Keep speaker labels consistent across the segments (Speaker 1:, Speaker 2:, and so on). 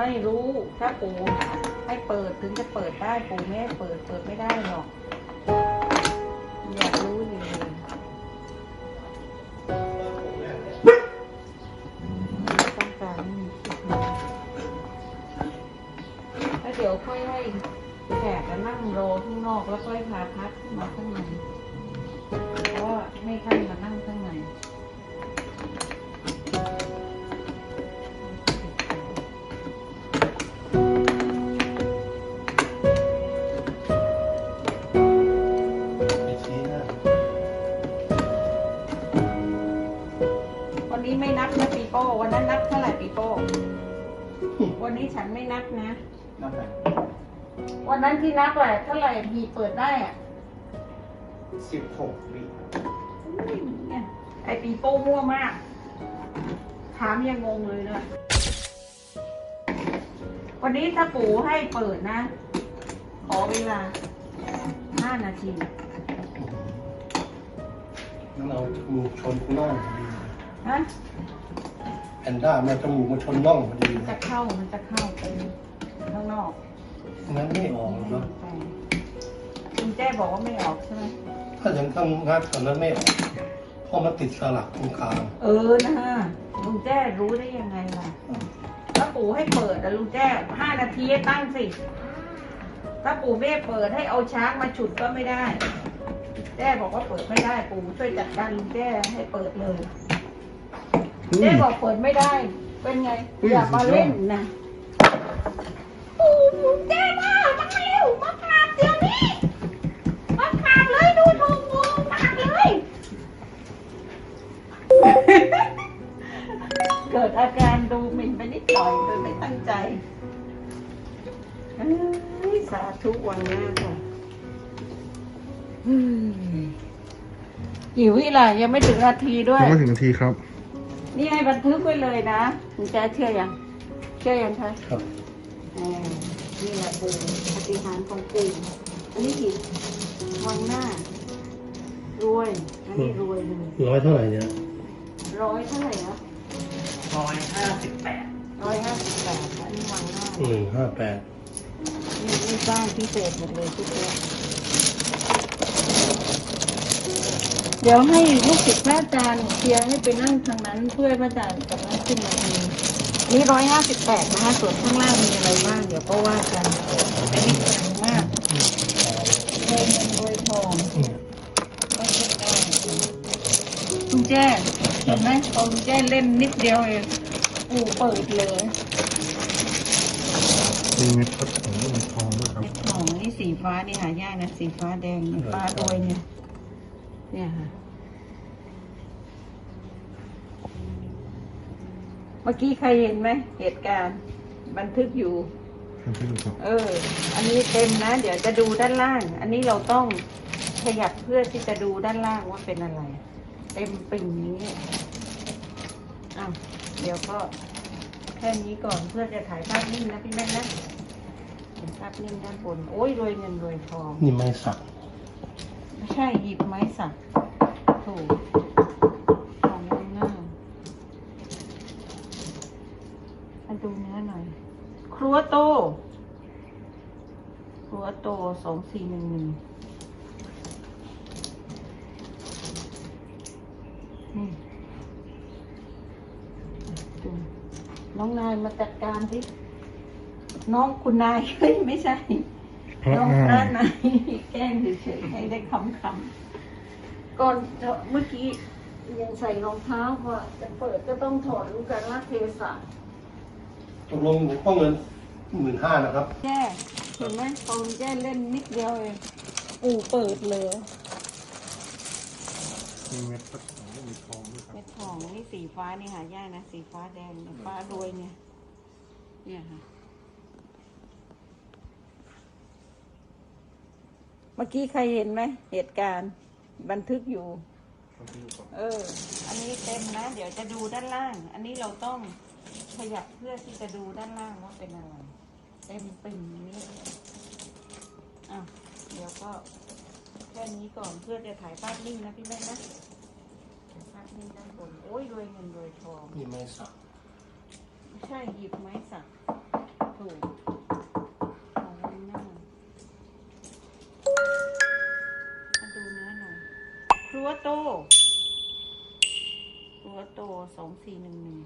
Speaker 1: ถ้าปู่ให้เปิดถึงจะเปิดได้ปู่ไม่ให้เปิดเปิดไม่ได้หรอก อยากรู้จริงๆต้องการแล้วเดี๋ยวค่อยให้แขกมานั่งรอข้างนอกแล้วค่อยพาพัดขึ้นมาข้างในเพราะว่าให้ท่านมานั่งข้างใน วันนี้ไม่นับนะปีโป้ วันนั้นนับเท่าไหร่ปีโป้ วันนี้ฉันไม่นับนะ
Speaker 2: นับไป
Speaker 1: วันนั้นที่นับอะเท่าไหร่หีเปิดได้อะ
Speaker 2: สิบหกวิ
Speaker 1: อุ้ยเนี่ยไอปีโป้มั่วมาก ถามยังงงเลยนะวันนี้ถ้าปู่ให้เปิดนะ ขอเวลาห้านาที
Speaker 2: งั้นเอาจมูกชนน่องพอดี
Speaker 1: ฮะ
Speaker 2: แอนด้ามาจมูกมาชนน่องพอดี
Speaker 1: จะเข้ามันจะเข้าไปข้างนอก
Speaker 2: งั้นไม่ออกเนาะ
Speaker 1: คุณแจ้บอกว่าไม่ออกใช่ไหม
Speaker 2: ถ้ายังทำงานตอนนั้นไม่ออกเพราะมันติดสลักตรงกลาง
Speaker 1: เออนะลุงแจ้รู้ได้ยังไงล่ะถ้าปู่ให้เปิดอะลุงแจ้ห้านาทีให้ตั้งสิ ถ้าปู่ไม่ให้เปิดให้เอาช้างมาฉุดก็ไม่ได้ แจ้บอกว่าเปิดไม่ได้ปู่ช่วยจัดการลุงแจ้ให้เปิดเลย แจ้บอกเปิดไม่ได้ เป็นไง อย่ามาเล่นนะปู่ลุงแจ้มาจังเร็วมากราบเดี๋ยวนี้มากราบเลยดูถูกงูมากเลย เกิดอาการดูหมิ่นไปนิดหน่อยโดยไม่ตั้งใจเอ้ยสาธุวันหน้าค่ะเฮ้ยกี่วิล่ะยังไม่ถึงนาทีด้วย
Speaker 3: ยังไม่ถึงนาทีครับ
Speaker 1: นี่ให้บันทึกไว้เลยนะคุณแจเชื่อยังเชื่อยังคะ
Speaker 2: ครับ
Speaker 1: อ่านี่แหละปู่ปฏิหารย์ของปู่อันนี้กี่วังหน้า รวย อันนี้รวยเลย
Speaker 2: ร้อยเท่าไหร่เนี่ย
Speaker 1: ร้อยเท่าไหร่นะ
Speaker 2: ร้อยห้าสิบแปด
Speaker 1: ร้อยห้าสิบแปดอันนี้วังหน้า
Speaker 2: หนึ่งห้าแปด
Speaker 1: นี่นี่สร้างพิเศษหมดเลยทุกตัว เดี๋ยวให้ลูกศิษย์พระอาจารย์เคลียร์ให้ไปนั่งทางนั้นเพื่อพระอาจารย์กับนั่งขึ้นมาเองนี่ร้อยห้าสิบแปดนะคะส่วนข้างล่างมีอะไรบ้างเดี๋ยวก็ว่ากันอันนี้แพงมากรวยเงินรวยทองก็เช็คได้ลุงแจ้เห็นไหมพอลุงแจ้เล่นนิดเดียวเองปู่เปิดเลย
Speaker 3: มีเม็ดพัดของเงินทองด้วยครับ
Speaker 1: ทองนี่สีฟ้านี่หายากนะสีฟ้าแดงสีฟ้าโดยเนี่ย เนี่ยค่ะ เมื่อกี้ใครเห็นไหมเหตุการณ์ บันทึกอยู่
Speaker 3: ทำให้ดูครับ
Speaker 1: เออ อันนี้เต็มนะ เดี๋ยวจะดูด้านล่าง อันนี้เราต้องขยับเพื่อที่จะดูด้านล่างว่าเป็นอะไร เต็มปิ่งนี้อ้าวเดี๋ยวก็แค่นี้ก่อนเพื่อจะถ่ายภาพนิ่งนะพี่แม่นะถ่ายภาพนิ่งด้านบน โอ้ยรวยเงินรวยทอง
Speaker 2: นี่ไม่สัก
Speaker 1: ไม่ ใช่หยิบไม้สักถูกของง่ายๆมาดูเนื้อหน่อย ครัวโต ครัวโตสองสี่หนึ่งหนึ่งนี่ดูน้องนายมาจัดการสิน้องคุณนายเฮ้ยไม่ใช่
Speaker 3: พระ
Speaker 1: น้อง
Speaker 3: นา
Speaker 1: พระ
Speaker 3: ย
Speaker 1: นายแกล้งเฉยๆให้ได้คำคำๆก่อนจะเมื่อกี้ยังใส่รองเท้าว่าจะเปิดก็ต้องถอดรู้กันว่าเทศะ
Speaker 2: ตกลงผมต้องเงินหมื่นห้านะครับ
Speaker 1: แจ้เห็นไหมตอนแจ้เล่นนิดเดียวเองปู่เปิดเลย
Speaker 3: มีเม็ดพัดของเงินทองด้วยครับ
Speaker 1: เม็ดทองนี่สีฟ้านี่หายากนะ สีฟ้าแดงเนี่ยฟ้าโดยเนี่ย เนี่ยค่ะ มื่อกี้ใครเห็นไหมเหตุการณ์ บันทึกอยู่
Speaker 3: ทำให้ดูครับ
Speaker 1: เออ อันนี้เต็มนะ เดี๋ยวจะดูด้านล่าง อันนี้เราต้องขยับเพื่อที่จะดูด้านล่างว่าเป็นอะไร เต็มปิ่งนี้อะเดี๋ยวก็แค่นี้ก่อนเพื่อจะถ่ายภาพนิ่งนะพี่แม่นะถ่ายภาพนิ่งด้านบนโอ้ยรวยเงินรวยทอง
Speaker 2: นี่ไม่สัก
Speaker 1: ไม่ใช่หยิบไม้สักถูก ตัวโต ตัวโตสองสี่หนึ่งหนึ่ง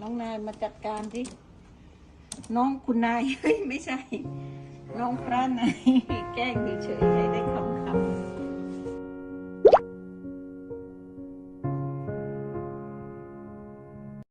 Speaker 1: น้องนายมาจัดการที่น้องคุณนายเฮ้ยไม่ใช่ น้องพระนายแกล้งเฉยๆให้ได้